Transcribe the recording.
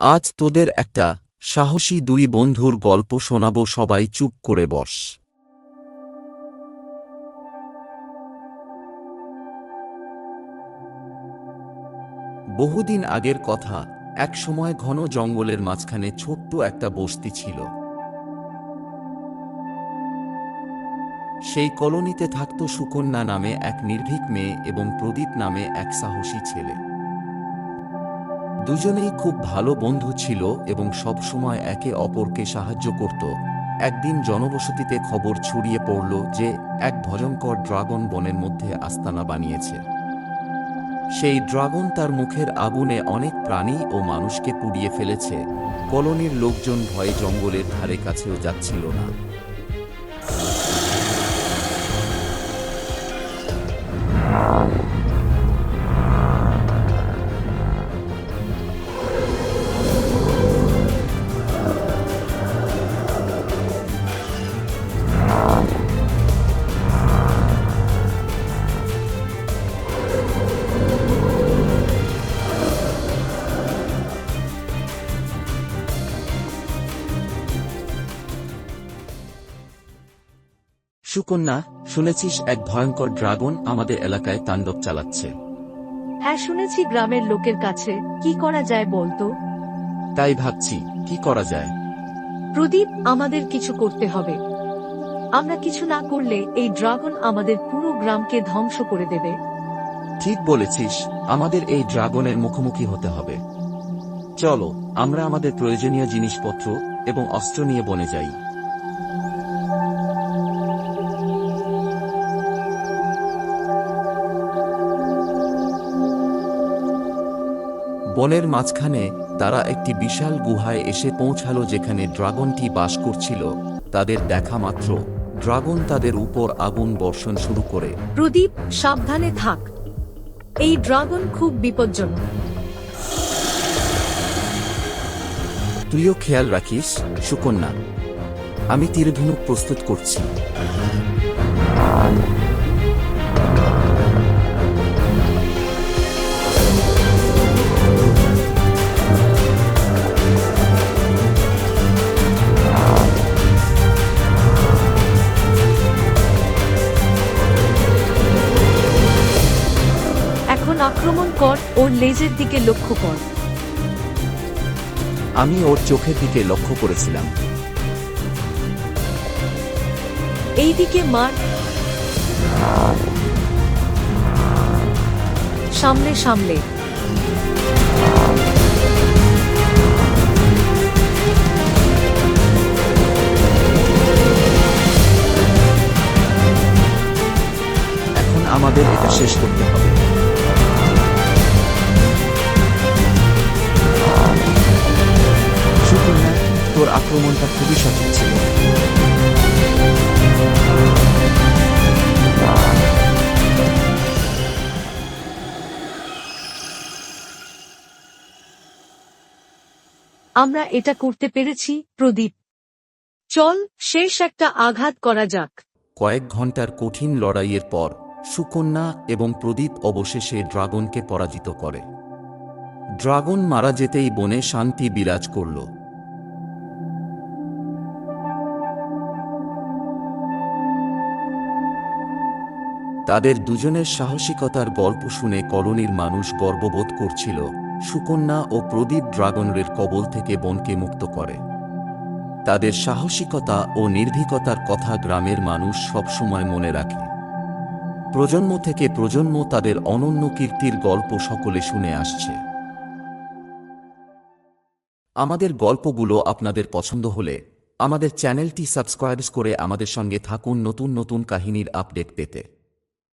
আজ তোদের একটা সাহসী দুই বন্ধুর গল্প শোনাবো, সবাই চুপ করে বস। বহুদিন আগের কথা, এক সময় ঘন জঙ্গলের মাঝখানে ছোট্ট একটা বস্তি ছিল। সেই কলোনিতে থাকত সুকন্যা নামে এক নির্ভীক মেয়ে এবং প্রদীপ নামে এক সাহসী ছেলে। দুজনেই খুব ভালো বন্ধু ছিল এবং সবসময় একে অপরকে সাহায্য করত। একদিন জনবসতিতে খবর ছড়িয়ে পড়ল যে, এক ভয়ঙ্কর ড্রাগন বনের মধ্যে আস্তানা বানিয়েছে। সেই ড্রাগন তার মুখের আগুনে অনেক প্রাণী ও মানুষকে পুড়িয়ে ফেলেছে। কলোনির লোকজন ভয়ে জঙ্গলের ধারে কাছেও যাচ্ছিল না। সুকন্যা শুনেছিস এক ভয়ঙ্কর ড্রাগন আমাদের এলাকায় তাণ্ডব চালাচ্ছে। হ্যাঁ শুনেছি গ্রামের লোকের কাছে। কি করা যায় বলতো? তাই ভাবছি কি করা যায়? প্রদীপ আমাদের কিছু করতে হবে। আমরা কিছু না করলে এই ড্রাগন আমাদের পুরো গ্রামকে ধ্বংস করে দেবে। ঠিক বলেছিস আমাদের এই ড্রাগনের মুখোমুখি হতে হবে। চলো আমরা আমাদের প্রয়োজনীয় জিনিসপত্র এবং অস্ত্র নিয়ে বনে যাই। বনের মাঝখানে তারা একটি বিশাল গুহায় এসে পৌঁছালো যেখানে ড্রাগনটি বাস করছিল। তাদের দেখা মাত্র ড্রাগন তাদের উপর আগুন বর্ষণ শুরু করে। প্রদীপ সাবধানে থাক। এই ড্রাগন খুব বিপজ্জনক। তুইও খেয়াল রাখিস সুকন্যা। আমি তীরধনুক প্রস্তুত করছি। আক্রমণ কর ওর লেজের দিকে লক্ষ্য কর। আমি ওর চোখের দিকে লক্ষ্য করেছিলাম। এই দিকে মার। সামনে সামলে এখন আমাদের এটা শেষ করতে হবে। আক্রমণটা খুবই সঠিক ছিল। আমরা এটা করতে পেরেছি প্রদীপ। চল শেষ একটা আঘাত করা যাক। কয়েক ঘণ্টার কঠিন লড়াইয়ের পর সুকন্যা এবং প্রদীপ অবশেষে ড্রাগনকে পরাজিত করে। ড্রাগন মারা যেতেই বনে শান্তি বিরাজ করল। তাদের দুজনের সাহসিকতার গল্প শুনে কলোনির মানুষ গর্ববোধ করছিল, সুকন্যা ও প্রদীপ ড্রাগনের কবল থেকে বনকে মুক্ত করে। তাদের সাহসিকতা ও নির্ভীকতার কথা গ্রামের মানুষ সবসময় মনে রাখে। প্রজন্ম থেকে প্রজন্ম তাদের অনন্য কীর্তির গল্প সকলে শুনে আসছে। আমাদের গল্পগুলো আপনাদের পছন্দ হলে আমাদের চ্যানেলটি সাবস্ক্রাইব করে আমাদের সঙ্গে থাকুন নতুন নতুন কাহিনীর আপডেট পেতে।